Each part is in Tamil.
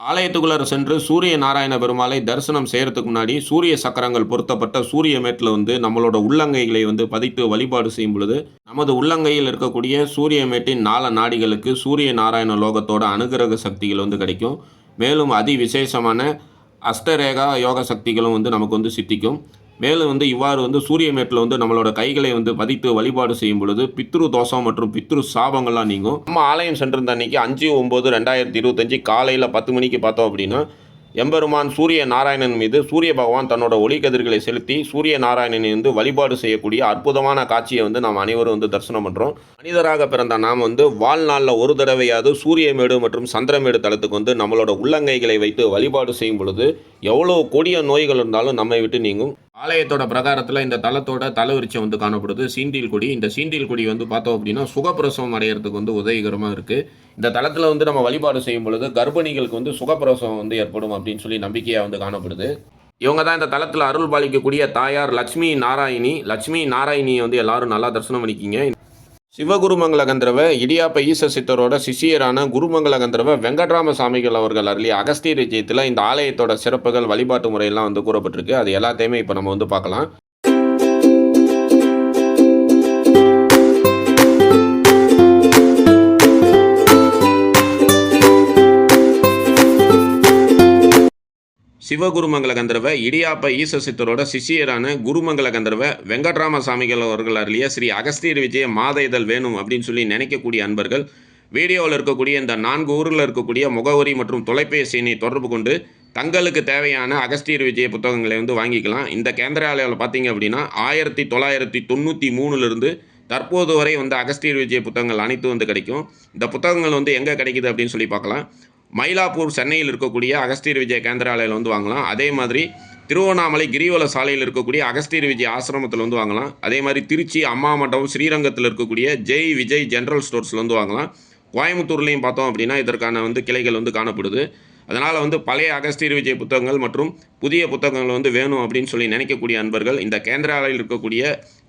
ஆலயத்துக்குள்ளார சென்று சூரிய நாராயண பெருமாளை தரிசனம் செய்கிறதுக்கு முன்னாடி சூரிய சக்கரங்கள் பொருத்தப்பட்ட சூரிய மேட்டில் வந்து நம்மளோட உள்ளங்கைகளை வந்து பதித்து வழிபாடு செய்யும் பொழுது நமது உள்ளங்கையில் இருக்கக்கூடிய சூரிய மேட்டின் நால நாடிகளுக்கு சூரிய நாராயண லோகத்தோட அனுகிரக சக்திகள் வந்து கிடைக்கும். மேலும் அதி விசேஷமான அஷ்டரேகா யோக சக்திகளும் வந்து நமக்கு வந்து சித்திக்கும். மேலும் வந்து இவ்வாறு வந்து சூரிய மேட்டில் வந்து நம்மளோட கைகளை வந்து பதித்து வழிபாடு செய்யும் பொழுது பித்ரு தோஷம் மற்றும் பித்ரு சாபங்கள்லாம் நீங்கும். நம்ம ஆலயம் சென்றிருந்த அன்னைக்கு அஞ்சு ஒம்பது ரெண்டாயிரத்தி இருபத்தஞ்சி காலையில் பத்து மணிக்கு பார்த்தோம் அப்படின்னா எம்பெருமான் சூரிய நாராயணன் மீது சூரிய பகவான் தன்னோட ஒளி கதிர்களை செலுத்தி சூரிய நாராயணனை வந்து வழிபாடு செய்யக்கூடிய அற்புதமான காட்சியை வந்து நாம் அனைவரும் வந்து தரிசனம் பண்ணுறோம் மனிதராக பிறந்த நாம் வந்து வாழ்நாளில் ஒரு தடவையாவது சூரியமேடு மற்றும் சந்திரமேடு தளத்துக்கு வந்து நம்மளோட உள்ளங்கைகளை வைத்து வழிபாடு செய்யும் பொழுது எவ்வளோ கொடிய நோய்கள் இருந்தாலும் நம்மை விட்டு நீங்கும். ஆலயத்தோட பிரகாரத்தில் இந்த தலத்தோட தலைவிரிச்சம் வந்து காணப்படுது. சீண்டில் கொடி. இந்த சீண்டில் கொடி வந்து பார்த்தோம் அப்படின்னா சுகப்பிரசவம் அடையிறதுக்கு வந்து உதவிகரமாக இருக்குது இந்த தலத்தில் வந்து நம்ம வழிபாடு செய்யும் பொழுது கர்ப்பிணிகளுக்கு வந்து சுகப்பிரசவம் வந்து ஏற்படும் அப்படின்னு சொல்லி நம்பிக்கையாக வந்து காணப்படுது. இவங்க தான் இந்த தலத்தில் அருள் பாலிக்கக்கூடிய தாயார் லட்சுமி நாராயணி. லட்சுமி நாராயணியை வந்து எல்லாரும் நல்லா தரிசனம் பண்ணிக்கிங்க. சிவகுருமங்கல கந்தரவ இடியாப்ப ஈச சித்தரோட சிஷியரான குருமங்கல கந்தரவ வெங்கட்ராம சாமிகள் அவர்கள் அருளி அகஸ்தியர் விஜயத்தில் இந்த ஆலயத்தோட சிறப்புகள் வழிபாட்டு முறையெல்லாம் வந்து கூறப்பட்டிருக்கு. அது எல்லாத்தையுமே இப்போ நம்ம வந்து பார்க்கலாம். சிவகுருமங்கல கந்தர்வ இடியாப்ப ஈச சித்தரோட சிஷியரான குருமங்கல கந்தர்வ வெங்கட்ராம சாமிகள் அவர்கள் அருளிய ஸ்ரீ அகஸ்தீர் விஜய மாத இதழ் வேணும் அப்படின்னு சொல்லி நினைக்கக்கூடிய அன்பர்கள் வீடியோவில் இருக்கக்கூடிய இந்த நான்கு ஊரில் இருக்கக்கூடிய முகவரி மற்றும் தொலைபேசியினை தொடர்பு கொண்டு தங்களுக்கு தேவையான அகஸ்தீர் விஜய புத்தகங்களை வந்து வாங்கிக்கலாம். இந்த கேந்திராலயாவில் பார்த்தீங்க அப்படின்னா ஆயிரத்தி தொள்ளாயிரத்தி தொண்ணூற்றி மூணுலேருந்து தற்போது வரை வந்து அகஸ்தீர் விஜய புத்தகங்கள் அனைத்தும் வந்து கிடைக்கும். இந்த புத்தகங்கள் வந்து எங்கே கிடைக்குது அப்படின்னு சொல்லி பார்க்கலாம் மயிலாப்பூர் சென்னையில் இருக்கக்கூடிய அகஸ்தீர் விஜய கேந்திராலயில் வந்து வாங்கலாம். அதே மாதிரி திருவண்ணாமலை கிரிவல சாலையில் இருக்கக்கூடிய அகஸ்தீர் விஜய் ஆசிரமத்தில் வந்து வாங்கலாம். அதே மாதிரி திருச்சி அம்மா மண்டபம் ஸ்ரீரங்கத்தில் இருக்கக்கூடிய ஜெய் விஜய் ஜென்ரல் ஸ்டோர்ஸில் வந்து வாங்கலாம். கோயம்புத்தூர்லேயும் பார்த்தோம் அப்படின்னா இதற்கான வந்து கிளைகள் வந்து காணப்படுது. அதனால் வந்து பழைய அகஸ்தீர் விஜய் புத்தகங்கள் மற்றும் புதிய புத்தகங்கள் வந்து வேணும் அப்படின்னு சொல்லி நினைக்கக்கூடிய அன்பர்கள் இந்த கேந்திராலையில் இருக்கக்கூடிய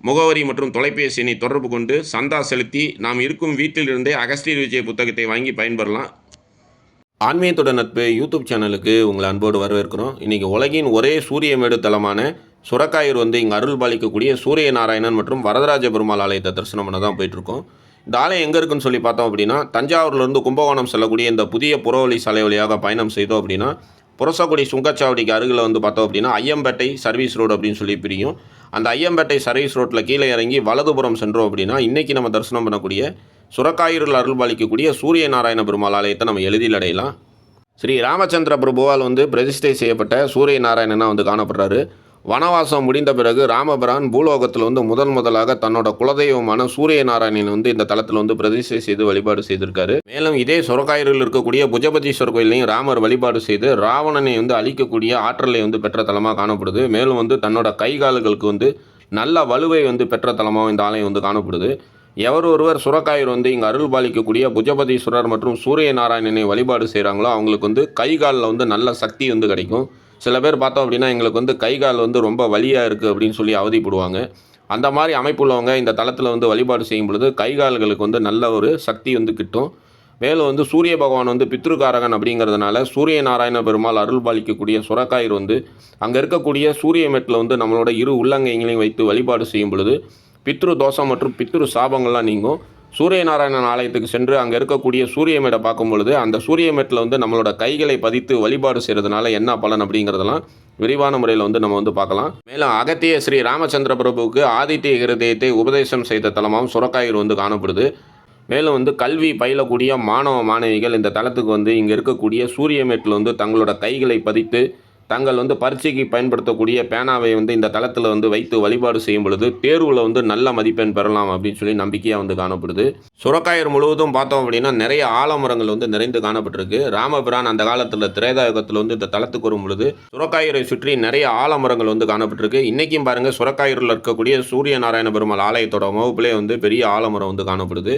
முகவரி மற்றும் தொலைபேசி எண்ணை தொடர்பு கொண்டு சந்தா செலுத்தி நாம் இருக்கும் வீட்டிலிருந்தே அகஸ்தீர் விஜய் புத்தகத்தை வாங்கி பயன்பெறலாம். ஆன்மீகத்துடன் நட்பு யூடியூப் சேனலுக்கு உங்களை அன்போடு வரவேற்கிறோம். இன்றைக்கி உலகின் ஒரே சூரியமேடு தலமான சுரக்காயூர் வந்து இங்கே அருள் பாலிக்கக்கூடிய சூரிய நாராயணன் மற்றும் வரதராஜ பெருமாள் ஆலயத்தை தரிசனம் பண்ண தான் போயிட்டுருக்கோம். இந்த ஆலயம் எங்கே இருக்குன்னு சொல்லி பார்த்தோம் அப்படின்னா தஞ்சாவூர்லேருந்து கும்பகோணம் செல்லக்கூடிய இந்த புதிய புறவழி சாலை வழியாக பயணம் செய்தோம் அப்படின்னா புரசக்குடி சுங்கச்சாவடிக்கு அருகில் வந்து பார்த்தோம் அப்படின்னா ஐயம்பேட்டை சர்வீஸ் ரோடு அப்படின்னு சொல்லி பிரியும். அந்த ஐயம்பேட்டை சர்வீஸ் ரோட்டில் கீழே இறங்கி வலதுபுறம் சென்றோம் அப்படின்னா இன்றைக்கி நம்ம தரிசனம் பண்ணக்கூடிய சுரக்காயூரில் அருள்பாலிக்கக்கூடிய சூரிய நாராயண பெருமாள் ஆலயத்தை நம்ம எளிதில் அடையலாம். ஸ்ரீ ராமச்சந்திர பிரபுவால் வந்து பிரதிஷ்டை செய்யப்பட்ட சூரிய நாராயணனாக வந்து காணப்படுறாரு. வனவாசம் முடிந்த பிறகு ராமபிரான் பூலோகத்தில் வந்து முதன் முதலாக தன்னோட குலதெய்வமான சூரிய நாராயணன் வந்து இந்த தளத்தில் வந்து பிரதிஷ்டை செய்து வழிபாடு செய்திருக்காரு. மேலும் இதே சுரக்காயூரில் இருக்கக்கூடிய புஜபதீஸ்வர் கோயிலையும் ராமர் வழிபாடு செய்து ராவணனை வந்து அழிக்கக்கூடிய ஆற்றலை வந்து பெற்ற தலமாக காணப்படுது. மேலும் வந்து தன்னோட கை கால்களுக்கு வந்து நல்ல வலுவை வந்து பெற்ற தலமாக இந்த ஆலயம் வந்து காணப்படுது. எவர் ஒருவர் சுரக்காயூர் வந்து இங்கே அருள் பாலிக்கக்கூடிய புஜபதீஸ்வரர் மற்றும் சூரிய நாராயணனை வழிபாடு செய்கிறாங்களோ அவங்களுக்கு வந்து கை காலில் வந்து நல்ல சக்தி வந்து கிடைக்கும். சில பேர் பார்த்தோம் அப்படின்னா எங்களுக்கு வந்து கை கால் வந்து ரொம்ப வலியாக இருக்குது அப்படின்னு சொல்லி அவதிப்படுவாங்க. அந்த மாதிரி அமைப்புள்ளவங்க இந்த தளத்தில் வந்து வழிபாடு செய்யும் பொழுது கை கால்களுக்கு வந்து நல்ல ஒரு சக்தி வந்து கிட்டும். மேலும் வந்து சூரிய பகவான் வந்து பித்ருகாரகன் அப்படிங்கிறதுனால சூரிய நாராயண பெருமாள் அருள் பாலிக்கக்கூடிய சுரக்காயர் வந்து அங்கே இருக்கக்கூடிய சூரிய மெட்டில் வந்து நம்மளோட இரு உள்ளங்கைங்களையும் வைத்து வழிபாடு செய்யும் பொழுது பித்ரு தோஷம் மற்றும் பித்ரு சாபங்கள்லாம் நீங்கும். சூரிய நாராயணன் ஆலயத்துக்கு சென்று அங்கே இருக்கக்கூடிய சூரியமேடை பார்க்கும் பொழுது அந்த சூரியமேட்டில் வந்து நம்மளோட கைகளை பதித்து வழிபாடு செய்கிறதுனால என்ன பலன் அப்படிங்கிறதெல்லாம் விரிவான முறையில் வந்து நம்ம வந்து பார்க்கலாம். மேலும் அகத்திய ஸ்ரீ ராமச்சந்திர பிரபுவுக்கு ஆதித்ய இருதயத்தை உபதேசம் செய்த தலமாகவும் சுரக்காயூர் வந்து காணப்படுது. மேலும் வந்து கல்வி பயிலக்கூடிய மாணவ மாணவிகள் இந்த தளத்துக்கு வந்து இங்கே இருக்கக்கூடிய சூரியமேட்டில் வந்து தங்களோட கைகளை பதித்து தங்கள் வந்து பரீட்சைக்கு பயன்படுத்தக்கூடிய பேனாவை வந்து இந்த தளத்தில் வந்து வைத்து வழிபாடு செய்யும் பொழுது தேர்வில் வந்து நல்ல மதிப்பெண் பெறலாம் அப்படின்னு சொல்லி நம்பிக்கையாக வந்து காணப்படுது. சுரக்காயர் முழுவதும் பார்த்தோம் அப்படின்னா நிறைய ஆலமரங்கள் வந்து நிறைந்து காணப்பட்டிருக்கு. ராமபிரான் அந்த காலத்தில் திரேதாயுகத்தில் வந்து இந்த தளத்துக்கு வரும் பொழுது சுரக்காயரை சுற்றி நிறைய ஆலமரங்கள் வந்து காணப்பட்டிருக்கு. இன்றைக்கும் பாருங்கள் சுரக்காயூரில் இருக்கக்கூடிய சூரிய நாராயண பெருமாள் ஆலயத்தோட முகப்பிலே வந்து பெரிய ஆலமரம் வந்து காணப்படுது.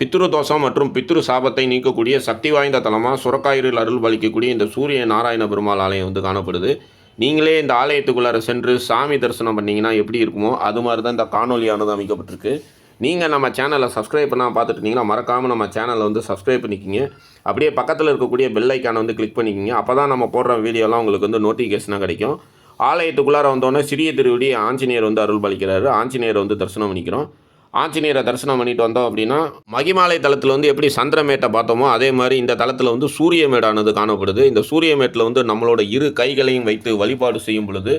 பித்ரு தோஷம் மற்றும் பித்ரு சாபத்தை நீக்கக்கூடிய சக்தி வாய்ந்த தலமாக சுரக்காயிரில் அருள் பலிக்கக்கூடிய இந்த சூரிய நாராயண பெருமாள் ஆலயம் வந்து காணப்படுது. நீங்களே இந்த ஆலயத்துக்குள்ளார சென்று சாமி தரிசனம் பண்ணிங்கன்னா எப்படி இருக்குமோ அது மாதிரி தான் இந்த காணொலியானது அமைக்கப்பட்டிருக்கு. நீங்கள் நம்ம சேனலை சப்ஸ்கிரைப் பண்ணால் பார்த்துட்டு இருந்தீங்கன்னா மறக்காமல் நம்ம சேனலை வந்து சப்ஸ்கிரைப் பண்ணிக்கிங்க. அப்படியே பக்கத்தில் இருக்கக்கூடிய பெல் ஐக்கானை வந்து கிளிக் பண்ணிக்கிங்க. அப்போ தான் நம்ம போடுற வீடியோலாம் உங்களுக்கு வந்து நோட்டிஃபிகேஷனாக கிடைக்கும். ஆலயத்துக்குள்ளார வந்தோடனே சிறிய திருவிடி ஆஞ்சநேயர் வந்து அருள் பலிக்கிறாரு ஆஞ்சநேயர் வந்து தரிசனம் பண்ணிக்கிறோம். ஆஞ்சநேயரை தரிசனம் பண்ணிட்டு வந்தோம் அப்படின்னா மகிமாலை தளத்தில் வந்து எப்படி சந்திரமேட்டை பார்த்தோமோ அதே மாதிரி இந்த தளத்தில் வந்து சூரியமேடானது காணப்படுது. இந்த சூரியமேட்டில் வந்து நம்மளோட இரு கைகளையும் வைத்து வழிபாடு செய்யும் பொழுது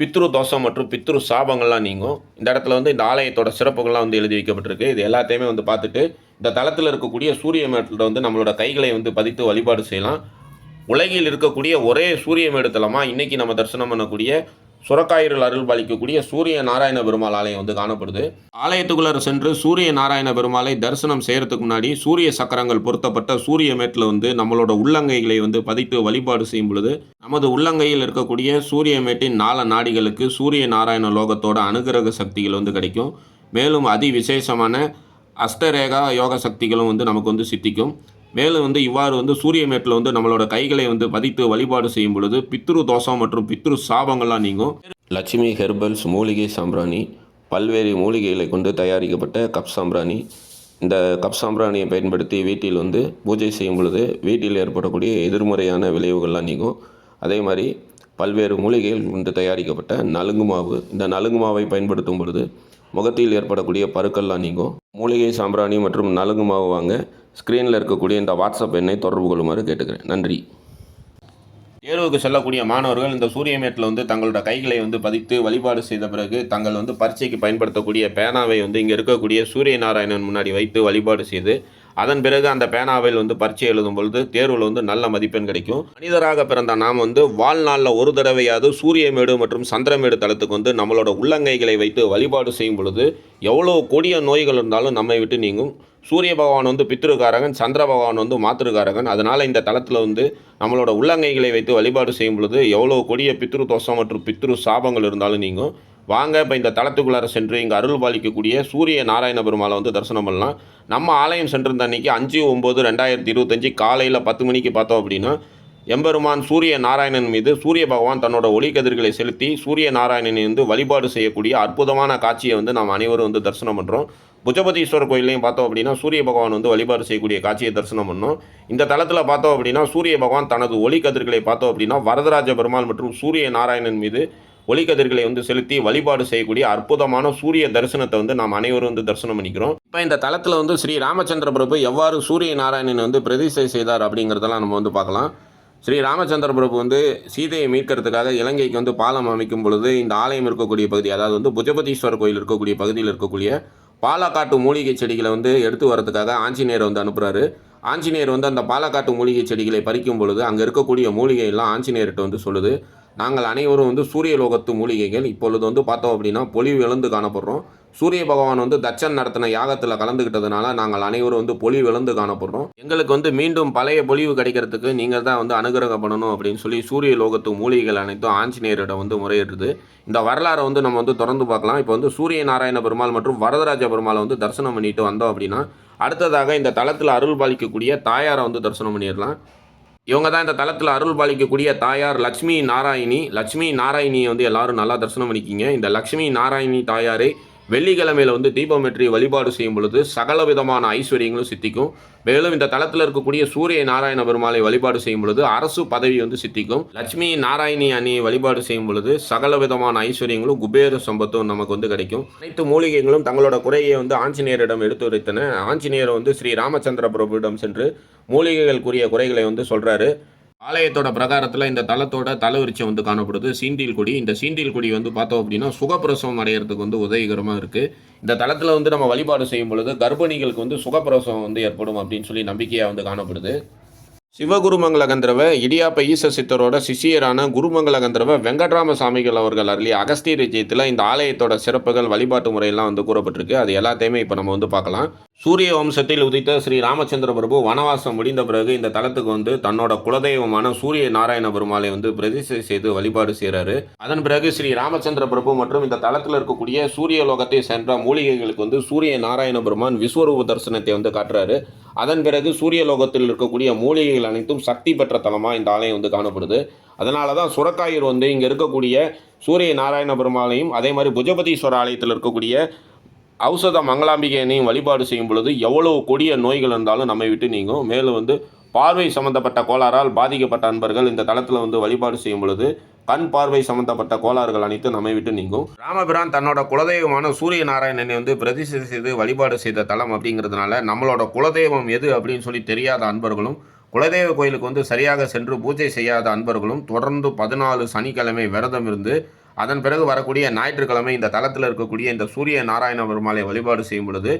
பித்ரு தோஷம் மற்றும் பித்ரு சாபங்கள்லாம் நீங்கும். இந்த இடத்துல வந்து இந்த ஆலயத்தோட சிறப்புகள்லாம் வந்து எழுதி வைக்கப்பட்டிருக்கு. இது எல்லாத்தையுமே வந்து பார்த்துட்டு இந்த தளத்தில் இருக்கக்கூடிய சூரியமேட்டில் வந்து நம்மளோட கைகளை வந்து பதித்து வழிபாடு செய்யலாம். உலகில் இருக்கக்கூடிய ஒரே சூரியமேடு தலமாக இன்றைக்கி நம்ம தரிசனம் பண்ணக்கூடிய சுரக்காயிரல் அருள் பாலிக்கக்கூடிய சூரிய நாராயண பெருமாள் ஆலயம் வந்து காணப்படுது. ஆலயத்துக்குள்ளே சென்று சூரிய நாராயண பெருமாளை தரிசனம் செய்கிறதுக்கு முன்னாடி சூரிய சக்கரங்கள் பொருத்தப்பட்ட சூரிய மேட்டில் வந்து நம்மளோட உள்ளங்கைகளை வந்து பதித்து வழிபாடு செய்யும் பொழுது நமது உள்ளங்கையில் இருக்கக்கூடிய சூரிய மேட்டின் நால நாடிகளுக்கு சூரிய நாராயண லோகத்தோட அனுகிரக சக்திகள் வந்து கிடைக்கும். மேலும் அதி விசேஷமான அஷ்டரேகா யோக சக்திகளும் வந்து நமக்கு வந்து சித்திக்கும். மேலும் வந்து இவ்வாறு வந்து சூரிய மேட்டில் வந்து நம்மளோட கைகளை வந்து பதித்து வழிபாடு செய்யும் பொழுது பித்ரு தோஷம் மற்றும் பித்ரு சாபங்கள்லாம் நீங்கும். லட்சுமி ஹெர்பல்ஸ் மூலிகை சாம்பிராணி பல்வேறு மூலிகைகளை கொண்டு தயாரிக்கப்பட்ட கப் சாம்பிராணி. இந்த கப் சாம்பிராணியை பயன்படுத்தி வீட்டில் வந்து பூஜை செய்யும் பொழுது வீட்டில் ஏற்படக்கூடிய எதிர்மறையான விளைவுகள்லாம் நீங்கும். அதே மாதிரி பல்வேறு மூலிகைகள் கொண்டு தயாரிக்கப்பட்ட நலுங்கு மாவு. இந்த நலுங்கு மாவை பயன்படுத்தும் பொழுது முகத்தில் ஏற்படக்கூடிய பருக்கள்லாம் நீங்கும். மூலிகை சாம்பிராணி மற்றும் நலுங்கு மாவு வாங்க ஸ்க்ரீனில் இருக்கக்கூடிய இந்த வாட்ஸ்அப் எண்ணை தொடர்பு கொள்ளுமாறு கேட்டுக்கிறேன். நன்றி. தேர்வுக்கு செல்லக்கூடிய மாணவர்கள் இந்த சூரியமேட்டில் வந்து தங்களோட கைகளை வந்து பதித்து வழிபாடு செய்த பிறகு தங்கள் வந்து பரீட்சைக்கு பயன்படுத்தக்கூடிய பேனாவை வந்து இங்கே இருக்கக்கூடிய சூரிய நாராயணன் முன்னாடி வைத்து வழிபாடு செய்து அதன் பிறகு அந்த பேனாவில் வந்து பரீட்சை எழுதும் பொழுது தேர்வில் வந்து நல்ல மதிப்பெண் கிடைக்கும். மனிதராக பிறந்த நாம் வந்து வாழ்நாளில் ஒரு தடவையாவது சூரியமேடு மற்றும் சந்திரமேடு தளத்துக்கு வந்து நம்மளோட உள்ளங்கைகளை வைத்து வழிபாடு செய்யும் பொழுது எவ்வளோ கொடிய நோய்கள் இருந்தாலும் நம்மை விட்டு நீங்கும். சூரிய பகவான் வந்து பித்திருக்காரகன் சந்திர பகவான் வந்து மாத்திருக்காரகன் அதனால் இந்த தளத்தில் வந்து நம்மளோட உள்ளங்கைகளை வைத்து வழிபாடு செய்யும் பொழுது எவ்வளோ கொடிய பித்ரு தோஷம் மற்றும் பித்ரு சாபங்கள் இருந்தாலும் நீங்கும். வாங்க இப்போ இந்த தளத்துக்குள்ளார சென்று இங்கே அருள் பாலிக்கக்கூடிய சூரிய நாராயண பெருமாளை வந்து தரிசனம் பண்ணலாம். நம்ம ஆலயம் சென்றிருந்த அன்னைக்கு அஞ்சு ஒம்பது ரெண்டாயிரத்தி இருபத்தஞ்சி காலையில் பத்து மணிக்கு பார்த்தோம் அப்படின்னா எம்பெருமான் சூரிய நாராயணன் மீது சூரிய பகவான் தன்னோட ஒளி கதிர்களை செலுத்தி சூரிய நாராயணனை வந்து வழிபாடு செய்யக்கூடிய அற்புதமான காட்சியை வந்து நாம் அனைவரும் வந்து தரிசனம் பண்ணுறோம் புஜபதீஸ்வரர் கோயிலையும் பார்த்தோம் அப்படின்னா சூரிய பகவான் வந்து வழிபாடு செய்யக்கூடிய காட்சியை தரிசனம் பண்ணோம். இந்த தளத்தில் பார்த்தோம் அப்படின்னா சூரிய பகவான் தனது ஒளி கதிர்களை பார்த்தோம் அப்படின்னா வரதராஜ பெருமாள் மற்றும் சூரிய நாராயணன் மீது ஒளிக்கதிர்களை வந்து செலுத்தி வழிபாடு செய்யக்கூடிய அற்புதமான சூரிய தரிசனத்தை வந்து நாம் அனைவரும் வந்து தரிசனம் பண்ணிக்கிறோம். இப்போ இந்த தளத்தில் வந்து ஸ்ரீ ராமச்சந்திர பிரபு எவ்வாறு சூரிய நாராயணன் வந்து பிரதிஷ்டை செய்தார் அப்படிங்கிறதெல்லாம் நம்ம வந்து பார்க்கலாம். ஸ்ரீ ராமச்சந்திர பிரபு வந்து சீதையை மீட்கிறதுக்காக இலங்கைக்கு வந்து பாலம் அமைக்கும் பொழுது இந்த ஆலயம் இருக்கக்கூடிய பகுதி அதாவது வந்து புஜபதீஸ்வரர் கோயில் இருக்கக்கூடிய பகுதியில் இருக்கக்கூடிய பாலக்காட்டு மூலிகை செடிகளை வந்து எடுத்து வரதுக்காக ஆஞ்சநேயரை வந்து அனுப்புகிறாரு ஆஞ்சநேயர் வந்து அந்த பாலக்காட்டு மூலிகை செடிகளை பறிக்கும் பொழுது அங்கே இருக்கக்கூடிய மூலிகையெல்லாம் ஆஞ்சநேயர்கிட்ட வந்து சொல்லுது. நாங்கள் அனைவரும் வந்து சூரிய லோகத்து மூலிகைகள். இப்பொழுது வந்து பார்த்தோம் அப்படின்னா பொலிவு எழுந்து காணப்படுறோம். சூரிய பகவான் வந்து தட்சன் நடத்தின யாகத்தில் கலந்துக்கிட்டதுனால நாங்கள் அனைவரும் வந்து பொலிவு விழுந்து காணப்படுறோம். எங்களுக்கு வந்து மீண்டும் பழைய பொலிவு கிடைக்கிறதுக்கு நீங்கள் தான் வந்து அனுகிரகம் பண்ணணும் அப்படின்னு சொல்லி சூரிய லோகத்து மூலிகைகள் அனைத்தும் ஆஞ்சநேயரிடம் வந்து முறையிடுது. இந்த வரலாறை வந்து நம்ம வந்து தொடர்ந்து பார்க்கலாம். இப்போ வந்து சூரிய நாராயண பெருமாள் மற்றும் வரதராஜ பெருமாளை வந்து தரிசனம் பண்ணிட்டு வந்தோம் அப்படின்னா அடுத்ததாக இந்த தளத்தில் அருள் பாலிக்கக்கூடிய தாயாரை வந்து தரிசனம் பண்ணிடலாம். இவங்க தான் இந்த தளத்தில் அருள் பாலிக்கக்கூடிய தாயார் லக்ஷ்மி நாராயணி. லக்ஷ்மி நாராயணியை வந்து எல்லாரும் நல்லா தரிசனம் பண்ணிக்கிங்க. இந்த லக்ஷ்மி நாராயணி தாயாரை வெள்ளிக்கிழமையில் வந்து தீபமெற்றி வழிபாடு செய்யும் பொழுது சகல விதமான ஐஸ்வர்யங்களும் சித்திக்கும். மேலும் இந்த தளத்தில் இருக்கக்கூடிய சூரிய நாராயண பெருமாளை வழிபாடு செய்யும் பொழுது அரசு பதவி வந்து சித்திக்கும். லட்சுமி நாராயணி அணியை வழிபாடு செய்யும் பொழுது சகல விதமான ஐஸ்வர்யங்களும் குபேர சம்பத்தும் நமக்கு வந்து கிடைக்கும். அனைத்து மூலிகைகளும் தங்களோட குறையை வந்து ஆஞ்சநேயரிடம் எடுத்து உரைத்தன ஆஞ்சநேயர் வந்து ஸ்ரீ ராமச்சந்திர பிரபுவிடம் சென்று மூலிகைகளுக்குரிய குறைகளை வந்து சொல்கிறாரு ஆலயத்தோட பிரகாரத்தில் இந்த தலத்தோட தலவிருச்சம் வந்து காணப்படுது. சீண்டில் குடி. இந்த சீண்டில் குடி வந்து பார்த்தோம் அப்படின்னா சுகப்பிரசவம் அடையிறதுக்கு வந்து உதவிகரமாக இருக்குது இந்த தளத்தில் வந்து நம்ம வழிபாடு செய்யும் பொழுது கர்ப்பிணிகளுக்கு வந்து சுகப்பிரசவம் வந்து ஏற்படும் அப்படின்னு சொல்லி நம்பிக்கையாக வந்து காணப்படுது. சிவகுருமங்கல கந்தரவ இடியாப்ப ஈச சித்தரோட சிஷியரான குருமங்கல கந்தரவ வெங்கட்ராம சாமிகள் அவர்கள் அருளிய அகஸ்திய விஜயத்தில் இந்த ஆலயத்தோட சிறப்புகள் வழிபாட்டு முறையெல்லாம் வந்து கூறப்பட்டிருக்கு. அது எல்லாத்தையுமே இப்போ நம்ம வந்து பார்க்கலாம். சூரிய வம்சத்தில் உதித்த ஸ்ரீ ராமச்சந்திர பிரபு வனவாசம் முடிந்த பிறகு இந்த தலத்துக்கு வந்து தன்னோட குலதெய்வமான சூரிய நாராயண பெருமாளை வந்து பிரதிஷ்டை செய்து வழிபாடு செய்கிறாரு அதன் பிறகு ஸ்ரீ ராமச்சந்திர பிரபு மற்றும் இந்த தலத்தில் இருக்கக்கூடிய சூரிய லோகத்தை சென்ற மூலிகைகளுக்கு வந்து சூரிய நாராயண பெருமான் விஸ்வரூப தரிசனத்தை வந்து காட்டுறாரு. அதன் பிறகு சூரியலோகத்தில் இருக்கக்கூடிய மூலிகைகள் அனைத்தும் சக்தி பெற்ற தலமாக இந்த ஆலயம் வந்து காணப்படுது. அதனால தான் சுரக்காயூர் வந்து இங்கே இருக்கக்கூடிய சூரிய நாராயண பெருமாளையும் அதே மாதிரி புஜபதீஸ்வர ஆலயத்தில் இருக்கக்கூடிய ஔஷத மங்களாம்பிகையனையும் வழிபாடு செய்யும் பொழுது எவ்வளவு கொடிய நோய்கள் இருந்தாலும் நம்மை விட்டு நீங்கும். மேலும் வந்து பார்வை சம்பந்தப்பட்ட கோளாறால் பாதிக்கப்பட்ட அன்பர்கள் இந்த தளத்தில் வந்து வழிபாடு செய்யும் பொழுது கண் பார்வை சம்பந்தப்பட்ட கோளாறுகள் அனைத்தும் நம்மை விட்டு நீங்கும். ராமபிரான் தன்னோட குலதெய்வமான சூரிய நாராயணனை வந்து பிரதிஷ்டை செய்து வழிபாடு செய்த தலம் அப்படிங்கிறதுனால நம்மளோட குலதெய்வம் எது அப்படின்னு சொல்லி தெரியாத அன்பர்களும் குலதெய்வ கோயிலுக்கு வந்து சரியாக சென்று பூஜை செய்யாத அன்பர்களும் தொடர்ந்து பதினாலு சனிக்கிழமை விரதம் இருந்து அதன் பிறகு வரக்கூடிய ஞாயிற்றுக்கிழமை இந்த தளத்தில் இருக்கக்கூடிய இந்த சூரிய நாராயண பெருமாளை வழிபாடு செய்யும் பொழுது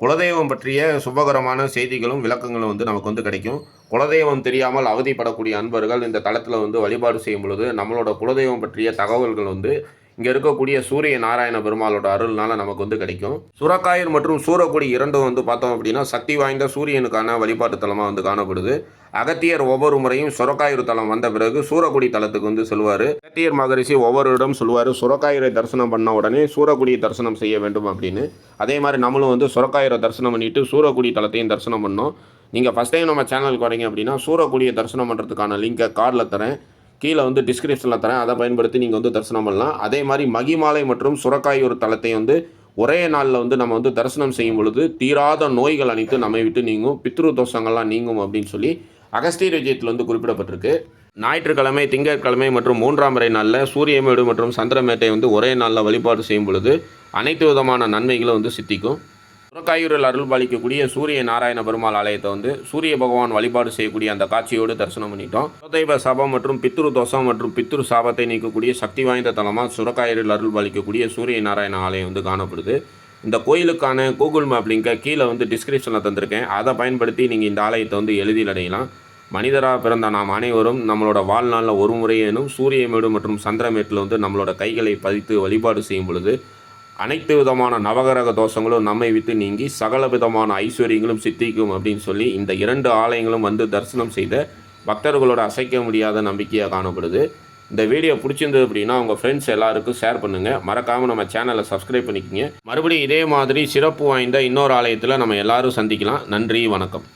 குலதெய்வம் பற்றிய சுபகரமான செய்திகளும் விளக்கங்களும் வந்து நமக்கு வந்து கிடைக்கும். குலதெய்வம் தெரியாமல் அவதிப்படக்கூடிய அன்பர்கள் இந்த தளத்தில் வந்து வழிபாடு செய்யும் பொழுது நம்மளோட குலதெய்வம் பற்றிய தகவல்கள் வந்து இங்கே இருக்கக்கூடிய சூரிய நாராயண பெருமாளோட அருள்னால நமக்கு வந்து கிடைக்கும். சுரக்காயர் மற்றும் சூரக்குடி இரண்டும் வந்து பார்த்தோம் அப்படின்னா சக்தி வாய்ந்த சூரியனுக்கான வழிபாட்டு தலமாக வந்து காணப்படுது. அகத்தியர் ஒவ்வொரு முறையும் சுரக்காயூர் தலம் வந்த பிறகு சூரக்குடி தலத்துக்கு வந்து சொல்லுவார் அகத்தியர் மகரிஷி ஒவ்வொரு இடம் சொல்லுவார் சுரக்காயூரை தரிசனம் பண்ண உடனே சூரக்குடி தரிசனம் செய்ய வேண்டும் அப்படின்னு. அதே மாதிரி நம்மளும் வந்து சுரக்காயூரை தரிசனம் பண்ணிட்டு சூரக்குடி தலத்தையும் தரிசனம் பண்ணோம். நீங்கள் ஃபஸ்ட் டைம் நம்ம சேனலுக்கு வரீங்க அப்படின்னா சூரக்குடியை தரிசனம் பண்ணுறதுக்கான லிங்கை கார்டில் தரேன். கீழே வந்து டிஸ்கிரிப்ஷனில் தரேன். அதை பயன்படுத்தி நீங்கள் வந்து தரிசனம் பண்ணலாம். அதே மாதிரி மகிமாலை மற்றும் சுரக்காயூர் தலத்தை வந்து ஒரே நாளில் வந்து நம்ம வந்து தரிசனம் செய்யும் பொழுது தீராத நோய்கள் அனைத்து நம்மை விட்டு நீங்கும். பித்ரு தோஷங்கள்லாம் நீங்கும் அப்படின்னு சொல்லி அகஸ்தீர் விஜயத்தில் வந்து குறிப்பிடப்பட்டிருக்கு. ஞாயிற்றுக்கிழமை திங்கட்கிழமை மற்றும் மூன்றாம் முறை நாளில் சூரியமேடு மற்றும் சந்திரமேட்டை வந்து ஒரே நாளில் வழிபாடு செய்யும் பொழுது அனைத்து விதமான நன்மைகளும் வந்து சித்திக்கும். சுரக்காயூரில் அருள் பாலிக்கக்கூடிய சூரிய நாராயண பெருமாள் ஆலயத்தை வந்து சூரிய பகவான் வழிபாடு செய்யக்கூடிய அந்த காட்சியோடு தரிசனம் பண்ணிட்டோம். குலதெய்வ சாபம் மற்றும் பித்ரு தோஷம் மற்றும் பித்ரு சாபத்தை நீக்கக்கூடிய சக்தி வாய்ந்த தலமாக சுரக்காயூரில் அருள் பாலிக்கக்கூடிய சூரிய நாராயண ஆலயம் வந்து காணப்படுது. இந்த கோயிலுக்கான கூகுள் மேப் லிங்கை கீழே வந்து டிஸ்கிரிப்ஷனில் தந்திருக்கேன். அதை பயன்படுத்தி நீங்கள் இந்த ஆலயத்தை வந்து எளிதில் அடையலாம். மனிதராக பிறந்த நாம் அனைவரும் நம்மளோட வாழ்நாளில் ஒரு முறையேனும் சூரியமேடு மற்றும் சந்திரமேட்டில் வந்து நம்மளோட கைகளை பதித்து வழிபாடு செய்யும் பொழுது அனைத்து விதமான நவகிரக தோஷங்களும் நம்மை விட்டு நீங்கி சகல விதமான ஐஸ்வர்யங்களும் சித்திக்கும் அப்படின்னு சொல்லி இந்த இரண்டு ஆலயங்களும் வந்து தரிசனம் செய்த பக்தர்களோட அசைக்க முடியாத நம்பிக்கையாக காணப்படுது. இந்த வீடியோ பிடிச்சிருந்தது அப்படின்னா உங்கள் ஃப்ரெண்ட்ஸ் எல்லாருக்கும் ஷேர் பண்ணுங்கள் மறக்காமல் நம்ம சேனலை சப்ஸ்கிரைப் பண்ணிக்கோங்க. மறுபடியும் இதே மாதிரி சிறப்பு வாய்ந்த இன்னொரு ஆலயத்தில் நம்ம எல்லோரும் சந்திக்கலாம். நன்றி வணக்கம்.